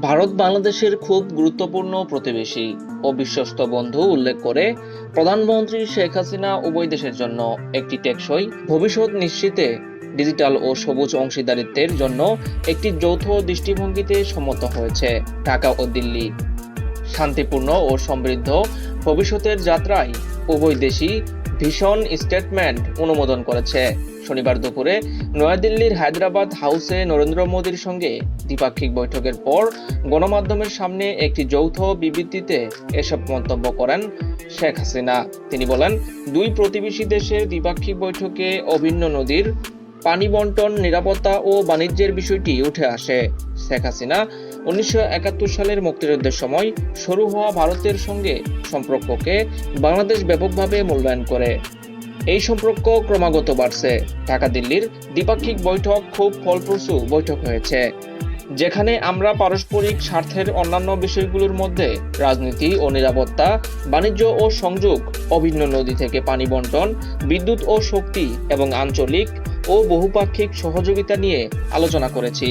ভারত বাংলাদেশের খুব গুরুত্বপূর্ণ প্রতিবেশী ও বিশ্বস্ত বন্ধু উল্লেখ করে প্রধানমন্ত্রী শেখ হাসিনা উভয় দেশের জন্য একটি টেকসই ভবিষ্যৎ নিশ্চিতে ডিজিটাল ও সবুজ অংশীদারিত্বের জন্য একটি যৌথ দৃষ্টিভঙ্গিতে সম্মত হয়েছে ঢাকা ও দিল্লি। শান্তিপূর্ণ ও সমৃদ্ধ ভবিষ্যতের যাত্রায় উভয় দেশই ভীষণ স্টেটমেন্ট অনুমোদন করেছে। শনিবার দুপুরে নয়াদিল্লির হায়দ্রাবাদ হাউসে নরেন্দ্র মোদীর সঙ্গে দ্বিপাক্ষিক বৈঠকের পর গণমাধ্যমের সামনে একটি যৌথ বিবৃতিতে এসব মন্তব্য করেন শেখ হাসিনা। তিনি বলেন, দুই প্রতিবেশী দেশের দ্বিপাক্ষিক বৈঠকে অভিন্ন নদীর পানি বন্টন, নিরাপত্তা ও বাণিজ্যের বিষয়টি উঠে আসে। শেখ হাসিনা উনিশশো একাত্তর সালের মুক্তিযুদ্ধের সময় শুরু হওয়া ভারতের সঙ্গে সম্পর্ককে বাংলাদেশ ব্যাপকভাবে মূল্যায়ন করে। এই সম্পর্ক ক্রমাগত বাড়ছে। ঢাকা দিল্লির দ্বিপাক্ষিক বৈঠক খুব ফলপ্রসূ বৈঠক হয়েছে, যেখানে আমরা পারস্পরিক স্বার্থের অন্যান্য বিষয়গুলোর মধ্যে রাজনীতি ও নিরাপত্তা, বাণিজ্য ও সংযোগ, অভিন্ন নদী থেকে পানি বন্টন, বিদ্যুৎ ও শক্তি এবং আঞ্চলিক ও বহুপাক্ষিক সহযোগিতা নিয়ে আলোচনা করেছি।